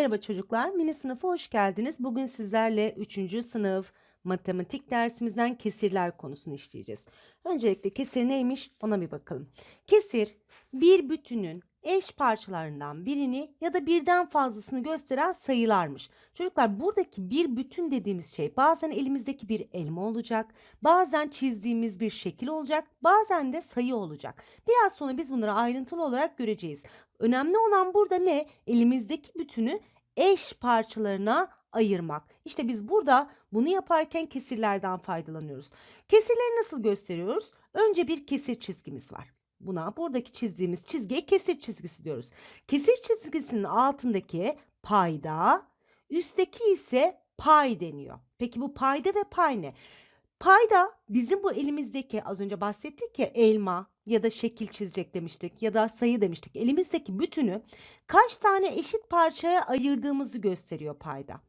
Merhaba çocuklar, mini sınıfa hoş geldiniz. Bugün sizlerle 3. sınıf matematik dersimizden kesirler konusunu işleyeceğiz. Öncelikle kesir neymiş ona bir bakalım. Kesir bir bütünün eş parçalarından birini ya da birden fazlasını gösteren sayılarmış. Çocuklar buradaki bir bütün dediğimiz şey bazen elimizdeki bir elma olacak, bazen çizdiğimiz bir şekil olacak, bazen de sayı olacak. Biraz sonra biz bunları ayrıntılı olarak göreceğiz. Önemli olan burada ne? Elimizdeki bütünü eş parçalarına ayırmak. İşte biz burada bunu yaparken kesirlerden faydalanıyoruz. Kesirleri nasıl gösteriyoruz? Önce bir kesir çizgimiz var. Buna buradaki çizdiğimiz çizgiye kesir çizgisi diyoruz. Kesir çizgisinin altındaki payda, üstteki ise pay deniyor. Peki bu payda ve pay ne? Payda bizim bu elimizdeki az önce bahsettik ya elma ya da şekil çizecek demiştik ya da sayı demiştik. Elimizdeki bütünü kaç tane eşit parçaya ayırdığımızı gösteriyor payda.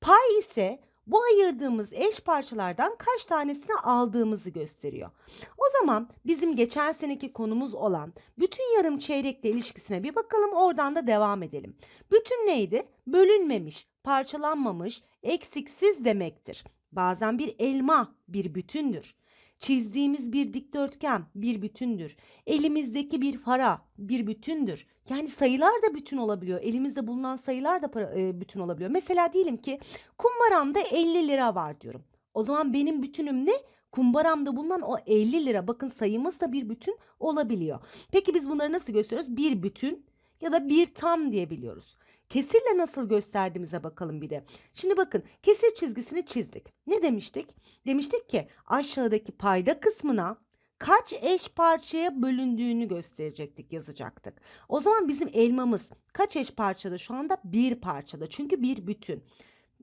Pay ise bu ayırdığımız eş parçalardan kaç tanesini aldığımızı gösteriyor. O zaman bizim geçen seneki konumuz olan bütün yarım çeyrekle ilişkisine bir bakalım oradan da devam edelim. Bütün neydi? Bölünmemiş, parçalanmamış, eksiksiz demektir. Bazen bir elma bir bütündür. Çizdiğimiz bir dikdörtgen bir bütündür. Elimizdeki bir para bir bütündür. Yani sayılar da bütün olabiliyor. Elimizde bulunan sayılar da para, e, bütün olabiliyor. Mesela diyelim ki kumbaramda 50 lira var diyorum. O zaman benim bütünüm ne? Kumbaramda bulunan o 50 lira. Bakın sayımız da bir bütün olabiliyor. Peki biz bunları nasıl gösteriyoruz? Bir bütün ya da bir tam diyebiliyoruz. Kesirle nasıl gösterdiğimize bakalım bir de. Şimdi bakın kesir çizgisini çizdik. Ne demiştik? Demiştik ki aşağıdaki payda kısmına kaç eş parçaya bölündüğünü gösterecektik, yazacaktık. O zaman bizim elmamız kaç eş parçada şu anda? Bir parçada. Çünkü bir bütün.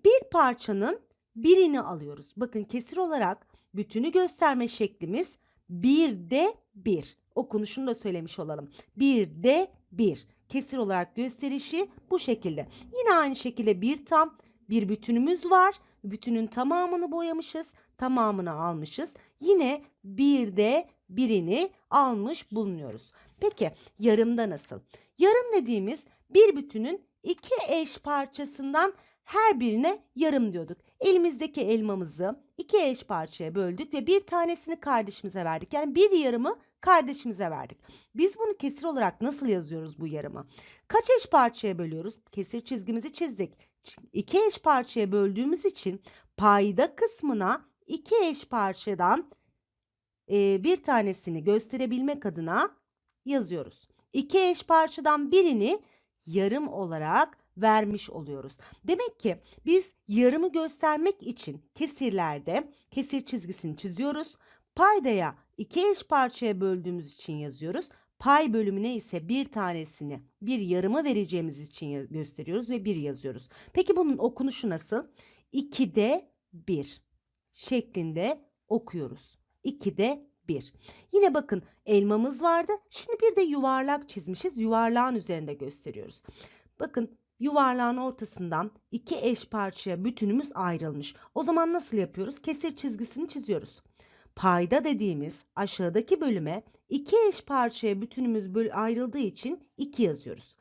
Bir parçanın birini alıyoruz. Bakın kesir olarak bütünü gösterme şeklimiz bir de bir. Okunuşunu da söylemiş olalım. Bir de bir. Kesir olarak gösterişi bu şekilde. Yine aynı şekilde bir tam bir bütünümüz var. Bütünün tamamını boyamışız. Tamamını almışız. Yine bir de birini almış bulunuyoruz. Peki yarımda nasıl? Yarım dediğimiz bir bütünün iki eş parçasından her birine yarım diyorduk. Elimizdeki elmamızı iki eş parçaya böldük ve bir tanesini kardeşimize verdik. Yani bir yarımı kardeşimize verdik. Biz bunu kesir olarak nasıl yazıyoruz bu yarımı? Kaç eş parçaya bölüyoruz? Kesir çizgimizi çizdik. İki eş parçaya böldüğümüz için payda kısmına iki eş parçadan e, bir tanesini gösterebilmek adına yazıyoruz. İki eş parçadan birini yarım olarak vermiş oluyoruz. Demek ki biz yarımı göstermek için kesirlerde kesir çizgisini çiziyoruz. Paydaya iki eş parçaya böldüğümüz için yazıyoruz. Pay bölümüne ise bir tanesini bir yarımı vereceğimiz için gösteriyoruz ve bir yazıyoruz. Peki bunun okunuşu nasıl? 2'de 1 şeklinde okuyoruz. 2'de 1. Yine bakın elmamız vardı. Şimdi bir de yuvarlak çizmişiz. Yuvarlağın üzerinde gösteriyoruz. Bakın yuvarlağın ortasından iki eş parçaya bütünümüz ayrılmış. O zaman nasıl yapıyoruz? Kesir çizgisini çiziyoruz. Payda dediğimiz aşağıdaki bölüme iki eş parçaya bütünümüz böl ayrıldığı için 2 yazıyoruz.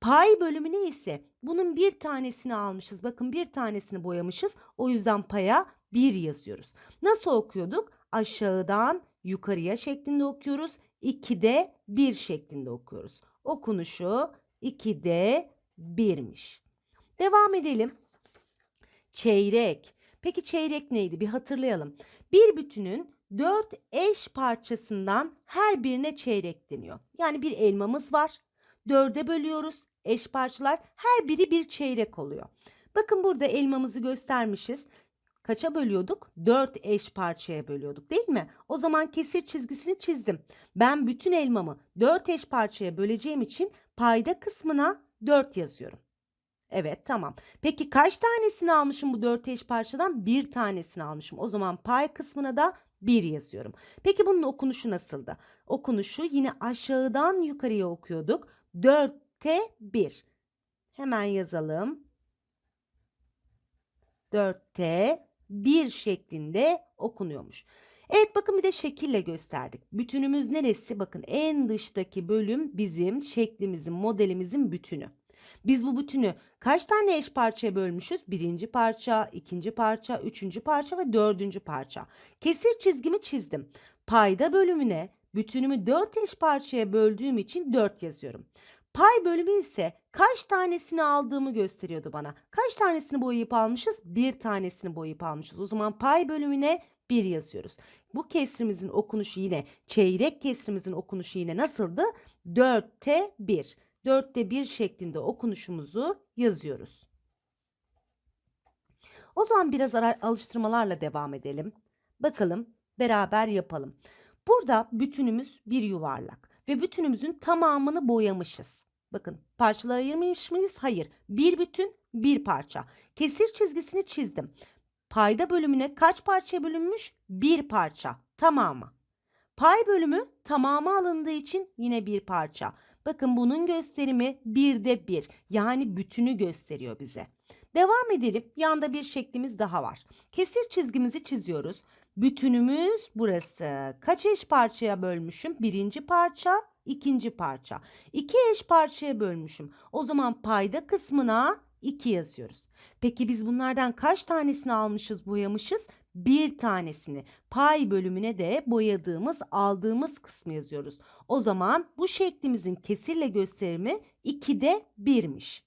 Pay bölümüne ise bunun bir tanesini almışız. Bakın bir tanesini boyamışız. O yüzden paya 1 yazıyoruz. Nasıl okuyorduk? Aşağıdan yukarıya şeklinde okuyoruz. 2'de 1 şeklinde okuyoruz. Okunuşu 2'de 1'miş. Devam edelim. Çeyrek. Peki çeyrek neydi? Bir hatırlayalım. Bir bütünün dört eş parçasından her birine çeyrek deniyor. Yani bir elmamız var. Dörde bölüyoruz. Eş parçalar her biri bir çeyrek oluyor. Bakın burada elmamızı göstermişiz. Kaça bölüyorduk? Dört eş parçaya bölüyorduk değil mi? O zaman kesir çizgisini çizdim. Ben bütün elmamı dört eş parçaya böleceğim için payda kısmına 4 yazıyorum. Evet tamam. Peki kaç tanesini almışım bu 4 eş parçadan? Bir tanesini almışım. O zaman pay kısmına da 1 yazıyorum. Peki bunun okunuşu nasıldı? Okunuşu yine aşağıdan yukarıya okuyorduk. 4'te 1. Hemen yazalım. 4'te 1 şeklinde okunuyormuş. Evet bakın bir de şekille gösterdik. Bütünümüz neresi? Bakın en dıştaki bölüm bizim şeklimizin, modelimizin bütünü. Biz bu bütünü kaç tane eş parçaya bölmüşüz? Birinci parça, ikinci parça, üçüncü parça ve dördüncü parça. Kesir çizgimi çizdim. Payda bölümüne bütünümü dört eş parçaya böldüğüm için 4 yazıyorum. Pay bölümü ise kaç tanesini aldığımı gösteriyordu bana. Kaç tanesini boyayıp almışız? Bir tanesini boyayıp almışız. O zaman pay bölümüne 1 yazıyoruz. Bu kesrimizin okunuşu yine çeyrek kesrimizin okunuşu yine nasıldı? 4'te 1. 4'te 1 şeklinde okunuşumuzu yazıyoruz. O zaman biraz alıştırmalarla devam edelim. Bakalım beraber yapalım. Burada bütünümüz bir yuvarlak ve bütünümüzün tamamını boyamışız. Bakın parçalara ayırmış mıyız? Hayır. Bir bütün bir parça. Kesir çizgisini çizdim. Payda bölümüne kaç parçaya bölünmüş? Bir parça. Tamamı. Pay bölümü tamamı alındığı için yine bir parça. Bakın bunun gösterimi birde bir. Yani bütünü gösteriyor bize. Devam edelim. Yanda bir şeklimiz daha var. Kesir çizgimizi çiziyoruz. Bütünümüz burası. Kaç eş parçaya bölmüşüm? Birinci parça, ikinci parça. İki eş parçaya bölmüşüm. O zaman payda kısmına 2 yazıyoruz. Peki biz bunlardan kaç tanesini almışız, boyamışız? Bir tanesini. Pay bölümüne de boyadığımız, aldığımız kısmı yazıyoruz. O zaman bu şeklimizin kesirle gösterimi 2'de 1'miş.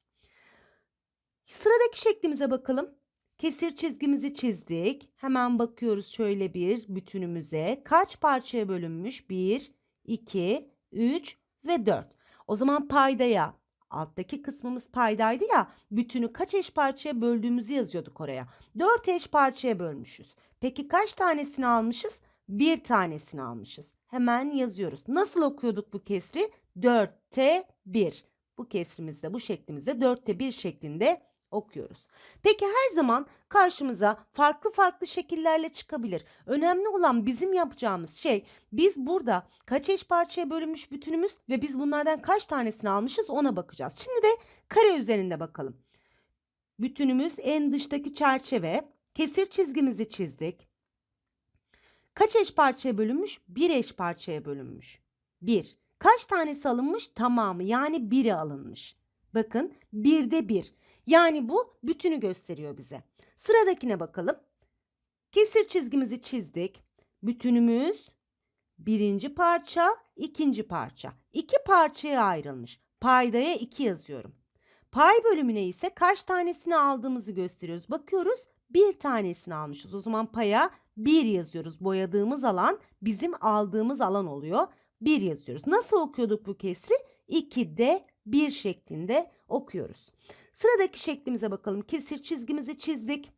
Sıradaki şeklimize bakalım. Kesir çizgimizi çizdik. Hemen bakıyoruz şöyle bir bütünümüze. Kaç parçaya bölünmüş? 1, 2, 3 ve 4. O zaman paydaya alttaki kısmımız paydaydı ya bütünü kaç eş parçaya böldüğümüzü yazıyorduk oraya. 4 eş parçaya bölmüşüz. Peki kaç tanesini almışız? Bir tanesini almışız. Hemen yazıyoruz. Nasıl okuyorduk bu kesri? 4'te 1. Bu kesrimizde bu şeklimizde 4'te 1 şeklinde okuyoruz. Peki her zaman karşımıza farklı farklı şekillerle çıkabilir. Önemli olan bizim yapacağımız şey biz burada kaç eş parçaya bölünmüş bütünümüz ve biz bunlardan kaç tanesini almışız ona bakacağız. Şimdi de kare üzerinde bakalım. Bütünümüz en dıştaki çerçeve. Kesir çizgimizi çizdik. Kaç eş parçaya bölünmüş? Bir eş parçaya bölünmüş. Bir. Kaç tanesi alınmış? Tamamı yani biri alınmış. Bakın birde bir. Yani bu bütünü gösteriyor bize. Sıradakine bakalım. Kesir çizgimizi çizdik. Bütünümüz birinci parça, ikinci parça. İki parçaya ayrılmış. Paydaya 2 yazıyorum. Pay bölümüne ise kaç tanesini aldığımızı gösteriyoruz. Bakıyoruz bir tanesini almışız. O zaman paya 1 yazıyoruz. Boyadığımız alan bizim aldığımız alan oluyor. 1 yazıyoruz. Nasıl okuyorduk bu kesri? 2'de 1 şeklinde okuyoruz. Sıradaki şeklimize bakalım. Kesir çizgimizi çizdik.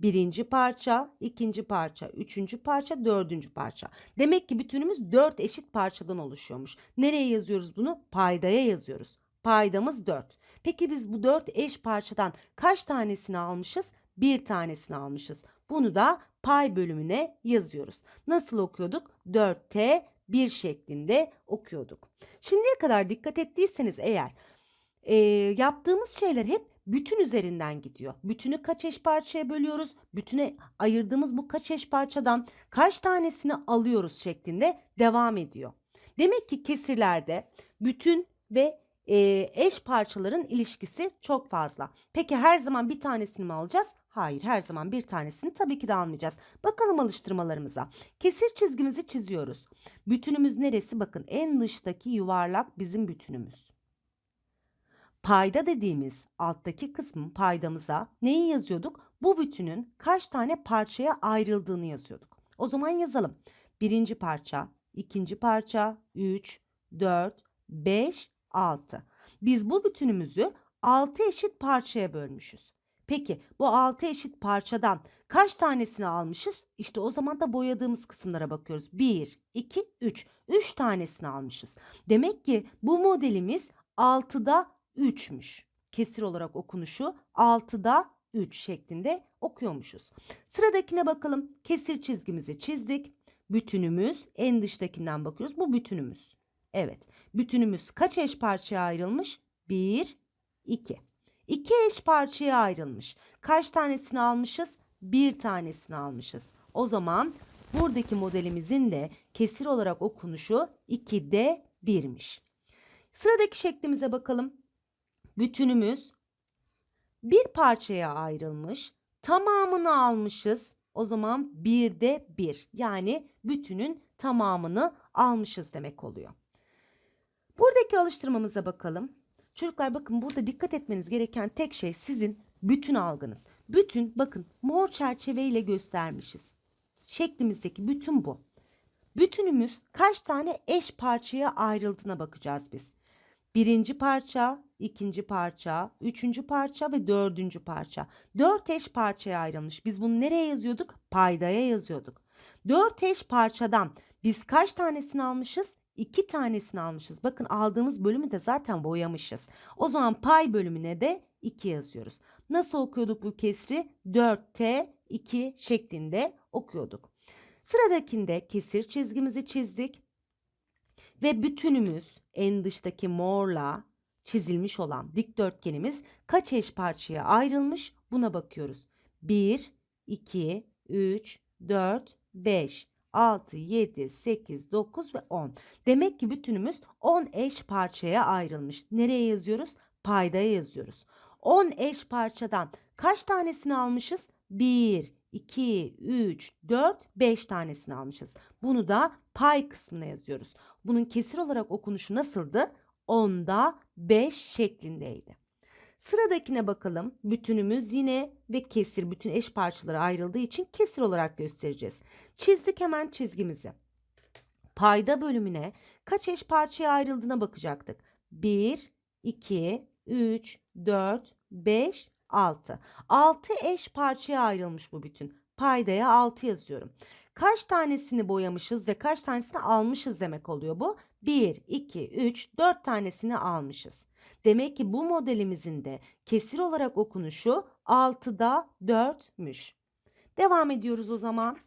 Birinci parça, ikinci parça, üçüncü parça, dördüncü parça. Demek ki bütünümüz dört eşit parçadan oluşuyormuş. Nereye yazıyoruz bunu? Paydaya yazıyoruz. Paydamız 4. Peki biz bu 4 eş parçadan kaç tanesini almışız? Bir tanesini almışız. Bunu da pay bölümüne yazıyoruz. Nasıl okuyorduk? 4T 1 şeklinde okuyorduk. Şimdiye kadar dikkat ettiyseniz eğer e, yaptığımız şeyler hep bütün üzerinden gidiyor. Bütünü kaç eş parçaya bölüyoruz? Bütüne ayırdığımız bu kaç eş parçadan kaç tanesini alıyoruz şeklinde devam ediyor. Demek ki kesirlerde bütün ve e, eş parçaların ilişkisi çok fazla. Peki her zaman bir tanesini mi alacağız? Hayır her zaman bir tanesini tabii ki de almayacağız. Bakalım alıştırmalarımıza. Kesir çizgimizi çiziyoruz. Bütünümüz neresi? Bakın en dıştaki yuvarlak bizim bütünümüz. Payda dediğimiz alttaki kısmın paydamıza neyi yazıyorduk? Bu bütünün kaç tane parçaya ayrıldığını yazıyorduk. O zaman yazalım. Birinci parça, ikinci parça, 3, 4, 5, 6. Biz bu bütünümüzü 6 eşit parçaya bölmüşüz. Peki bu 6 eşit parçadan kaç tanesini almışız? İşte o zaman da boyadığımız kısımlara bakıyoruz. 1, 2, 3. 3 tanesini almışız. Demek ki bu modelimiz 6'da 3'müş. Kesir olarak okunuşu 6'da 3 şeklinde okuyormuşuz. Sıradakine bakalım. Kesir çizgimizi çizdik. Bütünümüz en dıştakinden bakıyoruz. Bu bütünümüz. Evet. Bütünümüz kaç eş parçaya ayrılmış? 1, 2. 2 eş parçaya ayrılmış. Kaç tanesini almışız? Bir tanesini almışız. O zaman buradaki modelimizin de kesir olarak okunuşu 2'de 1'miş. Sıradaki şeklimize bakalım. Bütünümüz bir parçaya ayrılmış. Tamamını almışız. O zaman birde bir. Yani bütünün tamamını almışız demek oluyor. Buradaki alıştırmamıza bakalım. Çocuklar bakın burada dikkat etmeniz gereken tek şey sizin bütün algınız. Bütün bakın mor çerçeveyle göstermişiz. Şeklimizdeki bütün bu. Bütünümüz kaç tane eş parçaya ayrıldığına bakacağız biz. Birinci parça, ikinci parça, üçüncü parça ve dördüncü parça. Dört eş parçaya ayrılmış. Biz bunu nereye yazıyorduk? Paydaya yazıyorduk. Dört eş parçadan biz kaç tanesini almışız? İki tanesini almışız. Bakın aldığımız bölümü de zaten boyamışız. O zaman pay bölümüne de 2 yazıyoruz. Nasıl okuyorduk bu kesri? 4T 2 şeklinde okuyorduk. Sıradakinde kesir çizgimizi çizdik. Ve bütünümüz en dıştaki morla çizilmiş olan dikdörtgenimiz kaç eş parçaya ayrılmış buna bakıyoruz. 1, 2, 3, 4, 5, 6, 7, 8, 9 ve 10. Demek ki bütünümüz 10 eş parçaya ayrılmış. Nereye yazıyoruz? Paydaya yazıyoruz. 10 eş parçadan kaç tanesini almışız? 1, 2, 3, 4, 5 tanesini almışız. Bunu da pay kısmına yazıyoruz. Bunun kesir olarak okunuşu nasıldı? 10'da 5 şeklindeydi. Sıradakine bakalım. Bütünümüz yine ve kesir bütün eş parçalara ayrıldığı için kesir olarak göstereceğiz. Çizdik hemen çizgimizi. Payda bölümüne kaç eş parçaya ayrıldığına bakacaktık. 1, 2, 3, 4, 5, 6. 6 eş parçaya ayrılmış bu bütün. Paydaya 6 yazıyorum. Kaç tanesini boyamışız ve kaç tanesini almışız demek oluyor bu? 1, 2, 3, 4 tanesini almışız. Demek ki bu modelimizin de kesir olarak okunuşu 6'da 4'müş. Devam ediyoruz o zaman.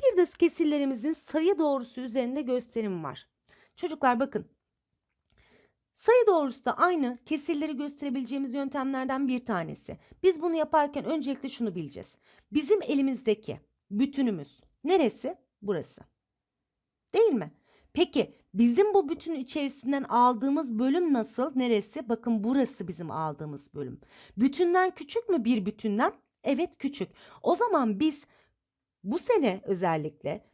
Bir de kesirlerimizin sayı doğrusu üzerinde gösterim var. Çocuklar bakın. Sayı doğrusu da aynı kesirleri gösterebileceğimiz yöntemlerden bir tanesi. Biz bunu yaparken öncelikle şunu bileceğiz. Bizim elimizdeki bütünümüz neresi? Burası. Değil mi? Peki bizim bu bütün içerisinden aldığımız bölüm nasıl? Neresi? Bakın burası bizim aldığımız bölüm. Bütünden küçük mü bir bütünden? Evet küçük. O zaman biz bu sene özellikle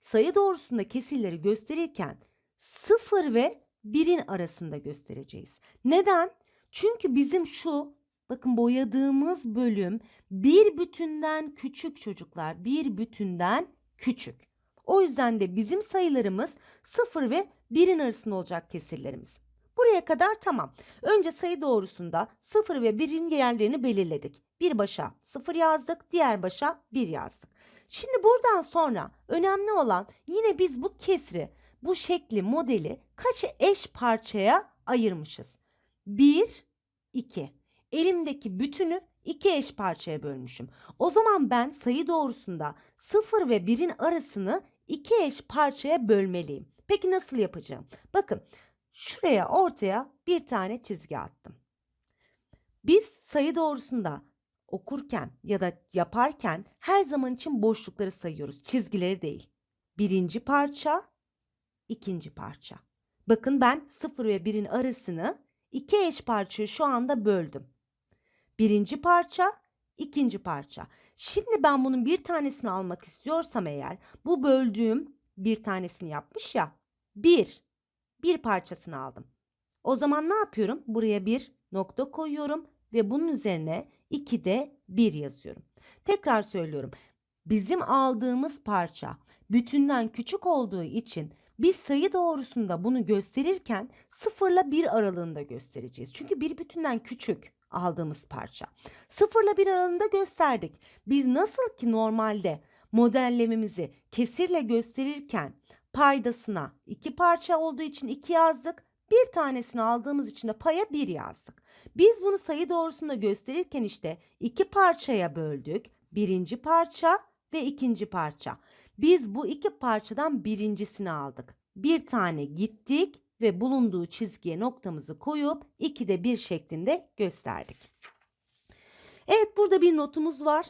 sayı doğrusunda kesirleri gösterirken 0 ve 1'in arasında göstereceğiz. Neden? Çünkü bizim şu bakın boyadığımız bölüm bir bütünden küçük çocuklar. Bir bütünden küçük. O yüzden de bizim sayılarımız 0 ve 1'in arasında olacak kesirlerimiz. Buraya kadar tamam. Önce sayı doğrusunda 0 ve 1'in yerlerini belirledik. Bir başa 0 yazdık, diğer başa 1 yazdık. Şimdi buradan sonra önemli olan yine biz bu kesri, bu şekli, modeli kaç eş parçaya ayırmışız? 1, 2. Elimdeki bütünü iki eş parçaya bölmüşüm. O zaman ben sayı doğrusunda 0 ve 1'in arasını iki eş parçaya bölmeliyim. Peki nasıl yapacağım? Bakın şuraya ortaya bir tane çizgi attım. Biz sayı doğrusunda okurken ya da yaparken her zaman için boşlukları sayıyoruz. Çizgileri değil. Birinci parça, ikinci parça. Bakın ben 0 ve 1'in arasını iki eş parçaya şu anda böldüm. Birinci parça, ikinci parça. Şimdi ben bunun bir tanesini almak istiyorsam eğer bu böldüğüm bir tanesini yapmış ya. Bir, bir parçasını aldım. O zaman ne yapıyorum? Buraya bir nokta koyuyorum ve bunun üzerine 2'de 1 yazıyorum. Tekrar söylüyorum. Bizim aldığımız parça bütünden küçük olduğu için biz sayı doğrusunda bunu gösterirken 0 ile 1 aralığında göstereceğiz. Çünkü bir bütünden küçük aldığımız parça. 0 ile 1 aralığında gösterdik. Biz nasıl ki normalde modellememizi kesirle gösterirken paydasına iki parça olduğu için 2 yazdık. Bir tanesini aldığımız için de paya 1 yazdık. Biz bunu sayı doğrusunda gösterirken işte iki parçaya böldük. Birinci parça ve ikinci parça. Biz bu iki parçadan birincisini aldık. Bir tane gittik ve bulunduğu çizgiye noktamızı koyup 2'de 1 şeklinde gösterdik. Evet burada bir notumuz var.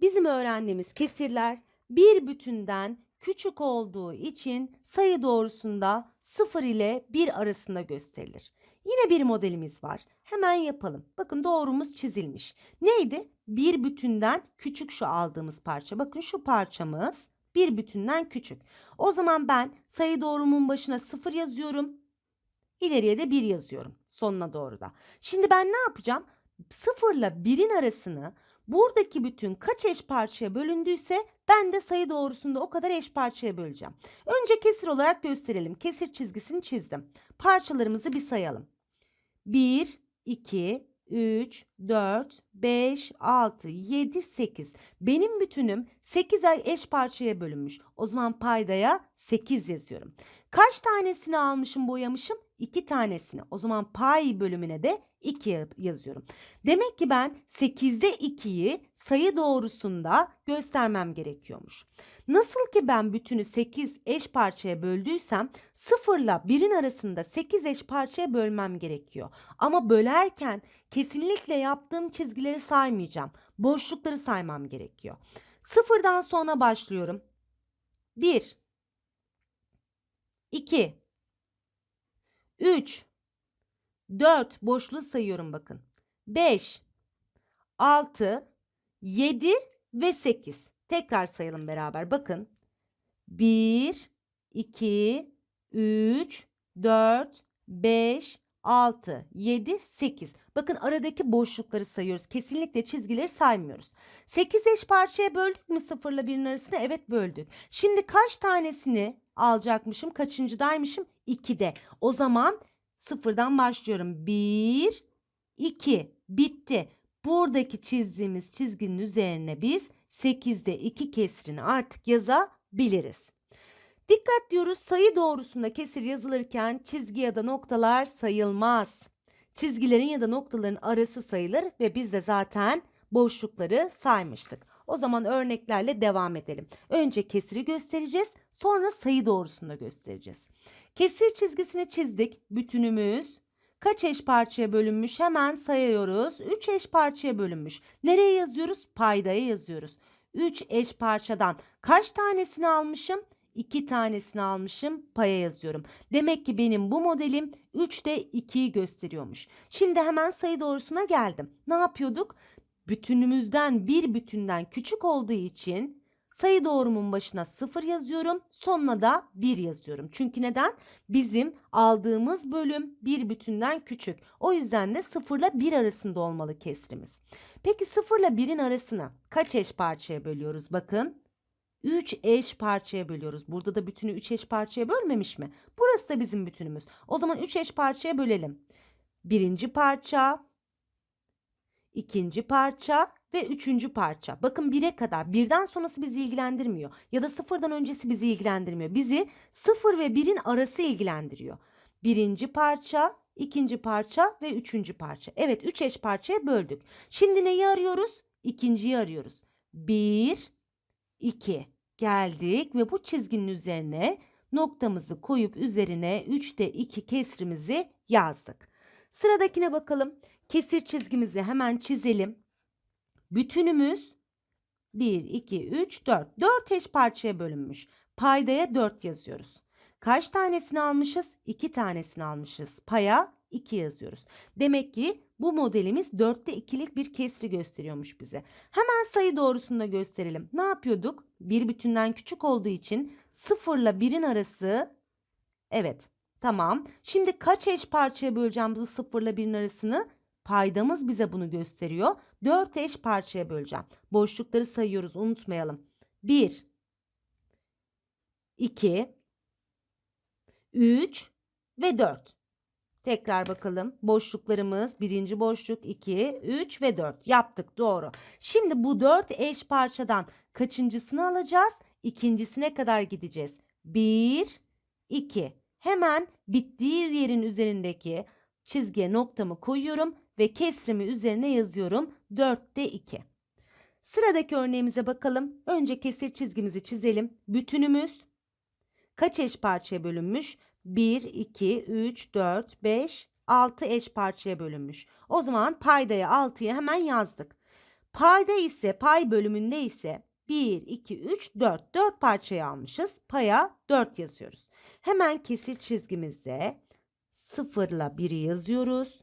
Bizim öğrendiğimiz kesirler bir bütünden küçük olduğu için sayı doğrusunda 0 ile 1 arasında gösterilir. Yine bir modelimiz var. Hemen yapalım. Bakın doğrumuz çizilmiş. Neydi? Bir bütünden küçük şu aldığımız parça. Bakın şu parçamız bir bütünden küçük. O zaman ben sayı doğrumun başına 0 yazıyorum. İleriye de 1 yazıyorum. Sonuna doğru da. Şimdi ben ne yapacağım? 0 ile 1'in arasını buradaki bütün kaç eş parçaya bölündüyse ben de sayı doğrusunda o kadar eş parçaya böleceğim. Önce kesir olarak gösterelim. Kesir çizgisini çizdim. Parçalarımızı bir sayalım. 1, 2, 3, 4, 5, 6, 7, 8. Benim bütünüm 8 eş parçaya bölünmüş. O zaman paydaya 8 yazıyorum. Kaç tanesini almışım boyamışım? 2 tanesini. O zaman pay bölümüne de 2 yazıyorum. Demek ki ben 8'de 2'yi sayı doğrusunda göstermem gerekiyormuş. Nasıl ki ben bütünü 8 eş parçaya böldüysem 0 ile 1'in arasında 8 eş parçaya bölmem gerekiyor. Ama bölerken kesinlikle yaptığım çizgileri saymayacağım. Boşlukları saymam gerekiyor. Sıfırdan sonra başlıyorum. 1 2 3 4 boşluğu sayıyorum bakın. 5 6 7 ve 8. Tekrar sayalım beraber. Bakın. 1 2 3 4 5 6 7 8. Bakın aradaki boşlukları sayıyoruz. Kesinlikle çizgileri saymıyoruz. 8 eş parçaya böldük mü 0 ile 1'in arasını? Evet böldük. Şimdi kaç tanesini alacakmışım? Kaçıncıdaymışım? 2'de. O zaman sıfırdan başlıyorum. 1 2 bitti. Buradaki çizdiğimiz çizginin üzerine biz 8'de 2 kesrini artık yazabiliriz. Dikkat diyoruz sayı doğrusunda kesir yazılırken çizgi ya da noktalar sayılmaz. Çizgilerin ya da noktaların arası sayılır ve biz de zaten boşlukları saymıştık. O zaman örneklerle devam edelim. Önce kesiri göstereceğiz, sonra sayı doğrusunda göstereceğiz. Kesir çizgisini çizdik. Bütünümüz kaç eş parçaya bölünmüş hemen sayıyoruz. 3 eş parçaya bölünmüş. Nereye yazıyoruz? Paydaya yazıyoruz. 3 eş parçadan kaç tanesini almışım? 2 tanesini almışım paya yazıyorum. Demek ki benim bu modelim 3'te 2'yi gösteriyormuş. Şimdi hemen sayı doğrusuna geldim. Ne yapıyorduk? Bütünümüzden bir bütünden küçük olduğu için sayı doğrumun başına 0 yazıyorum. Sonuna da 1 yazıyorum. Çünkü neden? Bizim aldığımız bölüm bir bütünden küçük. O yüzden de 0 ile 1 arasında olmalı kesrimiz. Peki 0 ile 1'in arasını kaç eş parçaya bölüyoruz? Bakın 3 eş parçaya bölüyoruz. Burada da bütünü 3 eş parçaya bölmemiş mi? Burası da bizim bütünümüz. O zaman 3 eş parçaya bölelim. Birinci parça, ikinci parça ve üçüncü parça. Bakın 1'e kadar. Birden sonrası bizi ilgilendirmiyor. Ya da sıfırdan öncesi bizi ilgilendirmiyor. Bizi sıfır ve birin arası ilgilendiriyor. Birinci parça, ikinci parça ve üçüncü parça. Evet üç eş parçaya böldük. Şimdi neyi arıyoruz? İkinciyi arıyoruz. Bir, 2 geldik ve bu çizginin üzerine noktamızı koyup üzerine 3'te 2 kesrimizi yazdık. Sıradakine bakalım. Kesir çizgimizi hemen çizelim. Bütünümüz 1, 2, 3, 4. 4 eş parçaya bölünmüş. Paydaya 4 yazıyoruz. Kaç tanesini almışız? 2 tanesini almışız. Paya 2 yazıyoruz. Demek ki bu modelimiz 4'te 2'lik bir kesri gösteriyormuş bize. Hemen sayı doğrusunda gösterelim. Ne yapıyorduk? Bir bütünden küçük olduğu için 0 ile 1'in arası evet tamam. Şimdi kaç eş parçaya böleceğim bu 0 ile 1'in arasını? Paydamız bize bunu gösteriyor. 4 eş parçaya böleceğim. Boşlukları sayıyoruz unutmayalım. 1 2 3 ve 4. Tekrar bakalım. Boşluklarımız birinci boşluk 2, 3 ve 4 yaptık doğru. Şimdi bu 4 eş parçadan kaçıncısını alacağız? İkincisine kadar gideceğiz. 1, 2. Hemen bittiği yerin üzerindeki çizgiye noktamı koyuyorum ve kesrimi üzerine yazıyorum. 4'te 2. Sıradaki örneğimize bakalım. Önce kesir çizgimizi çizelim. Bütünümüz kaç eş parçaya bölünmüş? 1, 2, 3, 4, 5, 6 eş parçaya bölünmüş. O zaman paydaya 6'yı hemen yazdık. Payda ise pay bölümünde ise 1, 2, 3, 4. 4 parçayı almışız. Paya 4 yazıyoruz. Hemen kesir çizgimizde 0 ile 1'i yazıyoruz.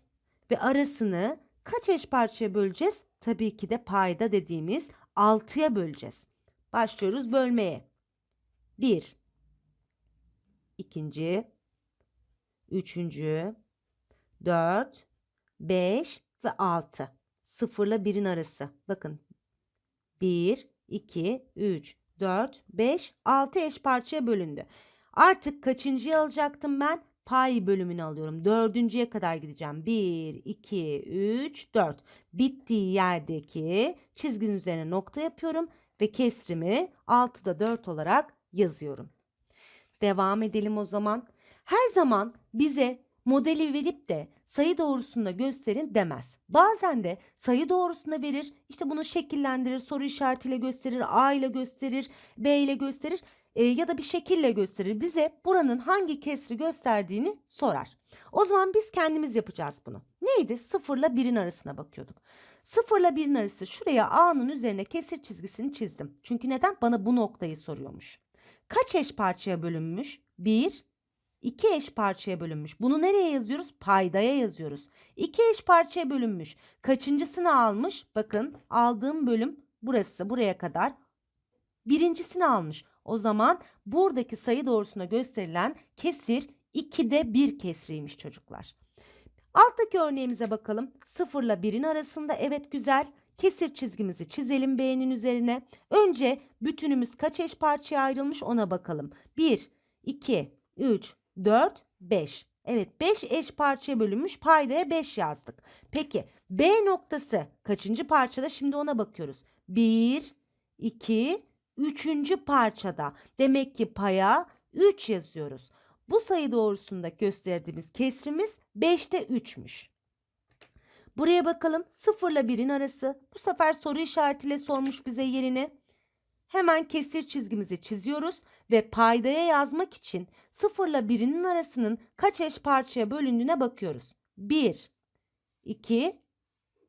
Ve arasını kaç eş parçaya böleceğiz? Tabii ki de payda dediğimiz 6'ya böleceğiz. Başlıyoruz bölmeye. 1, ikinci, üçüncü, 4, 5 ve 6. 0 ile 1'in arası. Bakın 1, 2, 3, 4, 5, 6 eş parçaya bölündü. Artık kaçıncıyı alacaktım ben? Pay bölümünü alıyorum. Dördüncüye kadar gideceğim. 1, 2, 3, 4. Bittiği yerdeki çizginin üzerine nokta yapıyorum ve kesrimi 6'da 4 olarak yazıyorum. Devam edelim o zaman. Her zaman bize modeli verip de sayı doğrusunda gösterin demez. Bazen de sayı doğrusunda verir, işte bunu şekillendirir, soru işaretiyle gösterir, A ile gösterir, B ile gösterir e, ya da bir şekille gösterir. Bize buranın hangi kesri gösterdiğini sorar. O zaman biz kendimiz yapacağız bunu. Neydi? 0 ile 1'in arasına bakıyorduk. 0 ile 1'in arası şuraya A'nın üzerine kesir çizgisini çizdim. Çünkü neden? Bana bu noktayı soruyormuş. Kaç eş parçaya bölünmüş? 1, 2 eş parçaya bölünmüş. Bunu nereye yazıyoruz? Paydaya yazıyoruz. 2 eş parçaya bölünmüş. Kaçıncısını almış? Bakın aldığım bölüm burası buraya kadar. Birincisini almış. O zaman buradaki sayı doğrusuna gösterilen kesir 2'de 1 kesriymiş çocuklar. Alttaki örneğimize bakalım. 0 ile 1'in arasında evet güzel. Kesir çizgimizi çizelim B'nin üzerine. Önce bütünümüz kaç eş parçaya ayrılmış ona bakalım. 1, 2, 3, 4, 5. Evet 5 eş parçaya bölünmüş paydaya 5 yazdık. Peki B noktası kaçıncı parçada şimdi ona bakıyoruz. 1, 2, 3. parçada. Demek ki paya 3 yazıyoruz. Bu sayı doğrusunda gösterdiğimiz kesrimiz 5'te 3'müş. Buraya bakalım 0 ile 1'in arası. Bu sefer soru işaretiyle sormuş bize yerini. Hemen kesir çizgimizi çiziyoruz ve paydaya yazmak için 0 ile 1'in arasının kaç eş parçaya bölündüğüne bakıyoruz. 1, 2,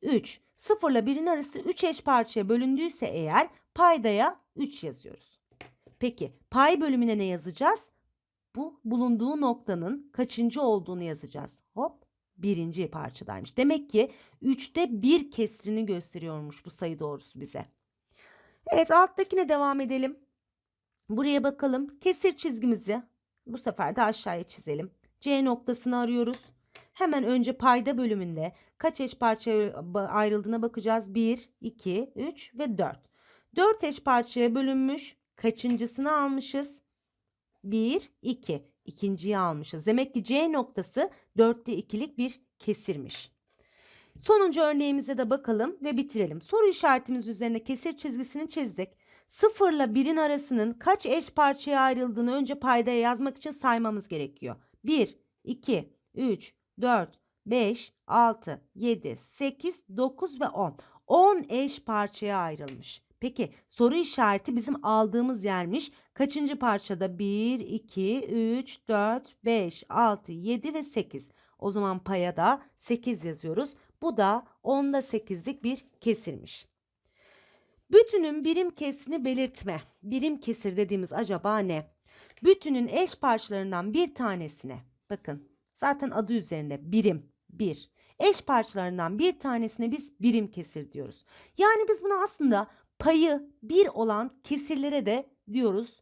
3. 0 ile 1'in arası 3 eş parçaya bölündüyse eğer paydaya 3 yazıyoruz. Peki pay bölümüne ne yazacağız? Bu bulunduğu noktanın kaçıncı olduğunu yazacağız. Hop birinci parçadaymış. Demek ki 3'te 1 kesrini gösteriyormuş bu sayı doğrusu bize. Evet alttakine devam edelim. Buraya bakalım. Kesir çizgimizi bu sefer de aşağıya çizelim. C noktasını arıyoruz. Hemen önce payda bölümünde kaç eş parçaya ayrıldığına bakacağız. 1, 2, 3 ve 4. 4 eş parçaya bölünmüş. Kaçıncısını almışız? 1, 2. İkinciyi almışız. Demek ki C noktası 4'te 2'lik bir kesirmiş. Sonuncu örneğimize de bakalım ve bitirelim. Soru işaretimiz üzerine kesir çizgisini çizdik. 0 ile 1'in arasının kaç eş parçaya ayrıldığını önce paydaya yazmak için saymamız gerekiyor. 1, 2, 3, 4, 5, 6, 7, 8, 9 ve 10. 10 eş parçaya ayrılmış. Peki soru işareti bizim aldığımız yermiş. Kaçıncı parçada? 1, 2, 3, 4, 5, 6, 7 ve 8. O zaman paya da 8 yazıyoruz. Bu da 10'da 8'lik bir kesirmiş. Bütünün birim kesrini belirtme. Birim kesir dediğimiz acaba ne? Bütünün eş parçalarından bir tanesine bakın zaten adı üzerinde birim bir. Eş parçalarından bir tanesine biz birim kesir diyoruz. Yani biz bunu aslında payı bir olan kesirlere de diyoruz.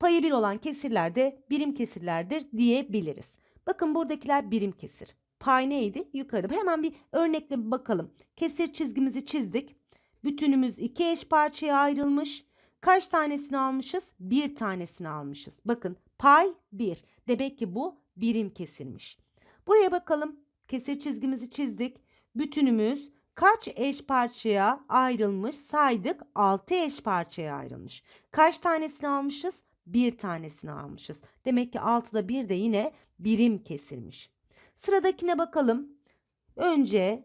Payı bir olan kesirler de birim kesirlerdir diyebiliriz. Bakın buradakiler birim kesir. Pay neydi? Yukarıda. Hemen bir örnekle bir bakalım. Kesir çizgimizi çizdik. Bütünümüz iki eş parçaya ayrılmış. Kaç tanesini almışız? Bir tanesini almışız. Bakın pay 1. Demek ki bu birim kesilmiş. Buraya bakalım. Kesir çizgimizi çizdik. Bütünümüz kaç eş parçaya ayrılmış? Saydık 6 eş parçaya ayrılmış. Kaç tanesini almışız? Bir tanesini almışız. Demek ki 6'da 1 de yine birim kesilmiş. Sıradakine bakalım. Önce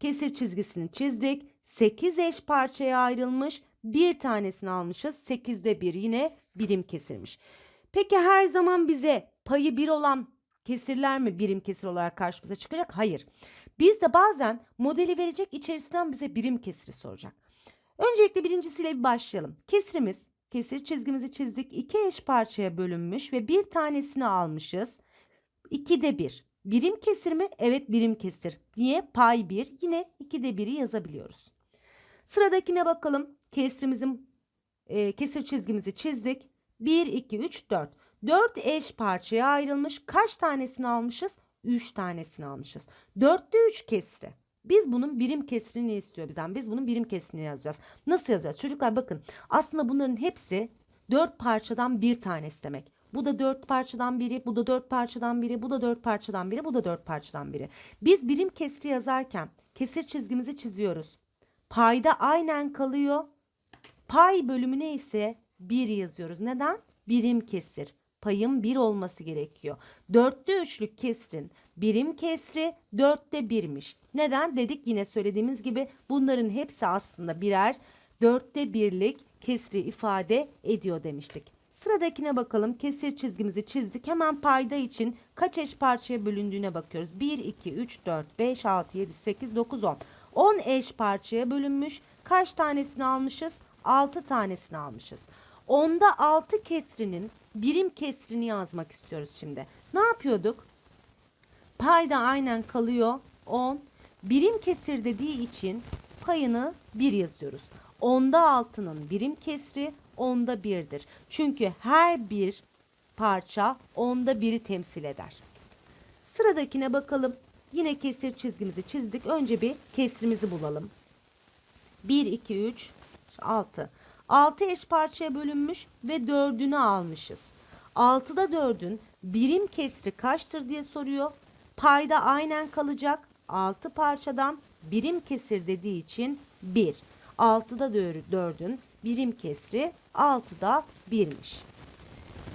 kesir çizgisini çizdik. 8 eş parçaya ayrılmış. Bir tanesini almışız. 8'de 1 yine birim kesilmiş. Peki her zaman bize payı 1 olan kesirler mi birim kesir olarak karşımıza çıkacak? Hayır. Biz de bazen modeli verecek içerisinden bize birim kesiri soracak. Öncelikle birincisiyle bir başlayalım. Kesrimiz, kesir çizgimizi çizdik. İki eş parçaya bölünmüş ve bir tanesini almışız. 2'de 1. Birim kesir mi? Evet birim kesir. Niye? Pay 1. Yine 2'de 1'i yazabiliyoruz. Sıradakine bakalım. Kesrimizin e, kesir çizgimizi çizdik. 1, 2, 3, 4. 4 eş parçaya ayrılmış. Kaç tanesini almışız? 3 tanesini almışız. 4'te 3 kesri. Biz bunun birim kesrini istiyor bizden. Biz bunun birim kesrini yazacağız. Nasıl yazacağız? Çocuklar bakın. Aslında bunların hepsi 4 parçadan bir tanesi demek. Bu da 4 parçadan biri, bu da 4 parçadan biri, bu da 4 parçadan biri, bu da 4 parçadan biri. Biz birim kesri yazarken kesir çizgimizi çiziyoruz. Payda aynen kalıyor. Pay bölümüne ise 1 yazıyoruz. Neden? Birim kesir. Payın 1 olması gerekiyor. Dörtte üçlük kesrin birim kesri dörtte birmiş. Neden? Dedik yine söylediğimiz gibi bunların hepsi aslında birer dörtte birlik kesri ifade ediyor demiştik. Sıradakine bakalım. Kesir çizgimizi çizdik. Hemen payda için kaç eş parçaya bölündüğüne bakıyoruz. 1, 2, 3, 4, 5, 6, 7, 8, 9, 10. 10 eş parçaya bölünmüş. Kaç tanesini almışız? 6 tanesini almışız. Onda 6 kesrinin birim kesrini yazmak istiyoruz şimdi. Ne yapıyorduk? Payda aynen kalıyor 10. Birim kesir dediği için payını 1 yazıyoruz. Onda altının birim kesri onda birdir. Çünkü her bir parça onda biri temsil eder. Sıradakine bakalım. Yine kesir çizgimizi çizdik. Önce bir kesrimizi bulalım. 1, 2, 3, 6. 6 eş parçaya bölünmüş ve 4'ünü almışız. 6'da 4'ün birim kesri kaçtır diye soruyor. Payda aynen kalacak. 6 parçadan birim kesir dediği için 1. 6'da 4'ün birim kesri 6'da 1'miş.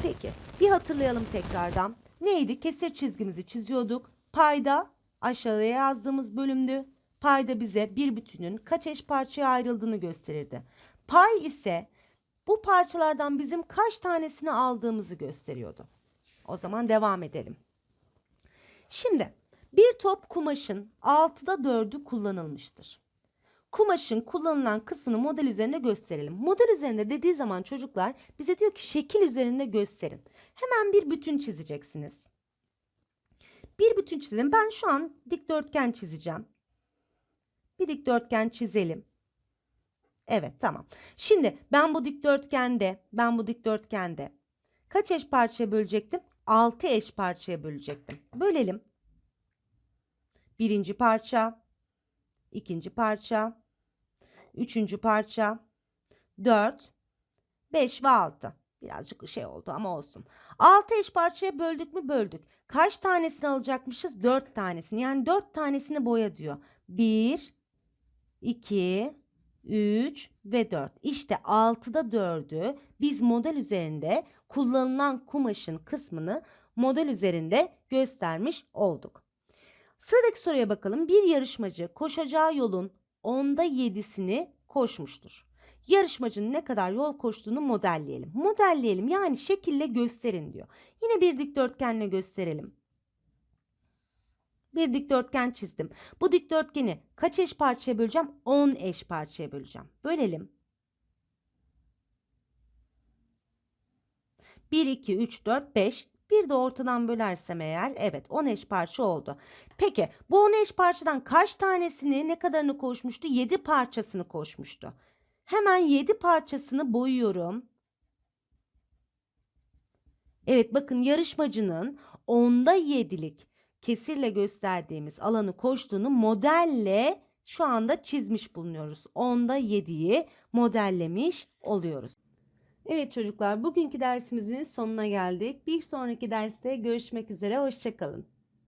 Peki bir hatırlayalım tekrardan. Neydi? Kesir çizgimizi çiziyorduk. Payda aşağıya yazdığımız bölümdü. Payda bize bir bütünün kaç eş parçaya ayrıldığını gösterirdi. Pay ise bu parçalardan bizim kaç tanesini aldığımızı gösteriyordu. O zaman devam edelim. Şimdi bir top kumaşın 6'da 4'ü kullanılmıştır. Kumaşın kullanılan kısmını model üzerinde gösterelim. Model üzerinde dediği zaman çocuklar bize diyor ki şekil üzerinde gösterin. Hemen bir bütün çizeceksiniz. Bir bütün çizelim. Ben şu an dikdörtgen çizeceğim. Bir dikdörtgen çizelim. Evet tamam. Şimdi ben bu dikdörtgende, ben bu dikdörtgende kaç eş parçaya bölecektim? 6 eş parçaya bölecektim. Bölelim. Birinci parça, ikinci parça, üçüncü parça, 4, 5 ve 6. Birazcık şey oldu ama olsun. 6 eş parçaya böldük mü böldük. Kaç tanesini alacakmışız? 4 tanesini. Yani 4 tanesini boya diyor. 1, 2, 3 ve 4. İşte 6'da 4'ü biz model üzerinde kullanılan kumaşın kısmını model üzerinde göstermiş olduk. Sıradaki soruya bakalım. Bir yarışmacı koşacağı yolun onda 7'sini koşmuştur. Yarışmacının ne kadar yol koştuğunu modelleyelim. Modelleyelim yani şekille gösterin diyor. Yine bir dikdörtgenle gösterelim. Bir dikdörtgen çizdim. Bu dikdörtgeni kaç eş parçaya böleceğim? 10 eş parçaya böleceğim. Bölelim. 1, 2, 3, 4, 5. Bir de ortadan bölersem eğer evet 10 eş parça oldu. Peki bu 10 eş parçadan kaç tanesini ne kadarını koşmuştu? 7 parçasını koşmuştu. Hemen 7 parçasını boyuyorum. Evet bakın yarışmacının onda 7'lik kesirle gösterdiğimiz alanı koştuğunu modelle şu anda çizmiş bulunuyoruz. Onda 7'yi modellemiş oluyoruz. Evet çocuklar bugünkü dersimizin sonuna geldik. Bir sonraki derste görüşmek üzere. Hoşçakalın.